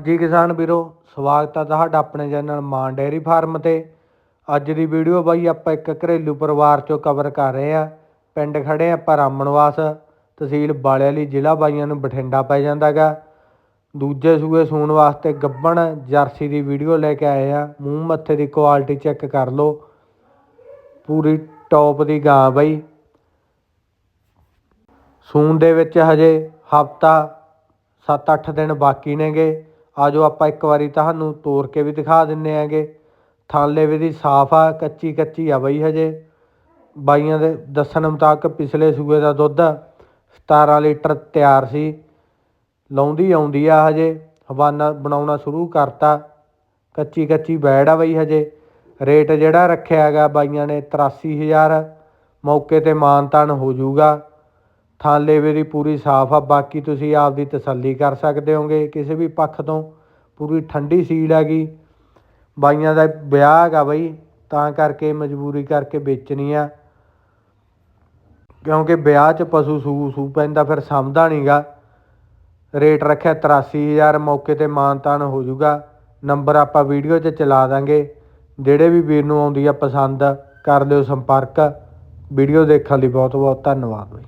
ਹਾਂਜੀ ਕਿਸਾਨ ਵੀਰੋ, ਸਵਾਗਤ ਹੈ ਤੁਹਾਡਾ ਆਪਣੇ ਚੈਨਲ ਮਾਨ ਡੇਅਰੀ ਫਾਰਮ ਤੇ। ਅੱਜ ਦੀ ਵੀਡੀਓ ਬਾਈ ਆਪਾਂ ਇੱਕ ਘਰੇਲੂ ਪਰਿਵਾਰ ਚੋਂ ਕਵਰ ਕਰ ਰਹੇ ਆ। ਪਿੰਡ ਖੜੇ ਆਪਾਂ ਰਾਮਨਵਾਸ ਤਹਿਸੀਲ ਬਾਲਿਆਲੀ, ਜ਼ਿਲ੍ਹਾ ਬਾਈਆਂ ਨੂੰ ਬਠਿੰਡਾ ਪੈ ਜਾਂਦਾਗਾ ਦੂਜੇ ਸੂਏ ਸੂਣ ਵਾਸਤੇ ਗੱਬਣ, ਜਰਸੀ ਦੀ ਵੀਡੀਓ ਲੈ ਕੇ ਆਏ ਆ। ਮੂੰਹ ਮੱਥੇ ਦੀ ਕੁਆਲਿਟੀ ਚੈੱਕ ਕਰ ਲਓ। ਪੂਰੀ ਟੌਪ ਦੀ ਗਾਂ ਬਾਈ। ਸੂਣ ਦੇ ਵਿੱਚ ਹਜੇ ਹਫਤਾ 7-8 ਦਿਨ ਬਾਕੀ ਨੇਗੇ। ਆਜੋ ਆਪਾਂ ਇੱਕ ਵਾਰੀ ਤੁਹਾਨੂੰ ਤੋੜ ਕੇ ਵੀ ਦਿਖਾ ਦਿੰਨੇ ਆਂਗੇ ਥਾਲੇ ਵੀ ਦੀ ਸਾਫ਼ ਆ, ਕੱਚੀ ਕੱਚੀ ਆ ਬਈ ਹਜੇ। ਬਾਈਆਂ ਦੇ ਦੱਸਣ ਮੁਤਾਬਕ ਪਿਛਲੇ ਸੂਏ ਦਾ ਦੁੱਧ 17 ਲੀਟਰ ਤਿਆਰ ਸੀ। ਲਾਉਂਦੀ ਆਉਂਦੀ ਆ ਹਜੇ, ਹਵਾਨਾ ਬਣਾਉਣਾ ਸ਼ੁਰੂ ਕਰਤਾ। ਕੱਚੀ ਕੱਚੀ ਬੈੜ ਆ ਬਈ ਹਜੇ। ਰੇਟ ਜਿਹੜਾ ਰੱਖਿਆ ਹੈਗਾ ਬਾਈਆਂ ਨੇ 83000 ਮੌਕੇ ਤੇ ਮਾਨਤਾਨ ਹੋ ਜਾਊਗਾ। ਥਾਲੇ ਵੀ ਪੂਰੀ ਸਾਫ਼ ਆ, ਬਾਕੀ ਤੁਸੀਂ ਆਪਦੀ ਤਸੱਲੀ ਕਰ ਸਕਦੇ ਹੋਗੇ। ਕਿਸੇ ਵੀ ਪੱਖ ਤੋਂ ਪੂਰੀ ਠੰਡੀ ਸੀਲ ਹੈਗੀ। ਬਾਈਆਂ ਦਾ ਵਿਆਹ ਹੈਗਾ ਬਈ, ਤਾਂ ਕਰਕੇ ਮਜਬੂਰੀ ਕਰਕੇ ਵੇਚਣੀ ਆ। ਕਿਉਂਕਿ ਵਿਆਹ 'ਚ ਪਸ਼ੂ ਸੂ ਸੂ ਪੈਂਦਾ, ਫਿਰ ਸਮਝਦਾ ਨਹੀਂਗਾ ਰੇਟ ਰੱਖਿਆ 83000 ਮੌਕੇ ਤੇ ਮਾਨਤਾਨ ਹੋ ਜਾਊਗਾ ਨੰਬਰ ਆਪਾਂ ਵੀਡੀਓ 'ਚ ਚਲਾ ਦਾਂਗੇ। ਜਿਹੜੇ ਵੀ ਵੀਰ ਨੂੰ ਆਉਂਦੀ ਆ ਪਸੰਦ, ਕਰ ਲਿਓ ਸੰਪਰਕ। ਵੀਡੀਓ ਦੇਖਣ ਲਈ ਬਹੁਤ ਬਹੁਤ ਧੰਨਵਾਦ ਬਈ।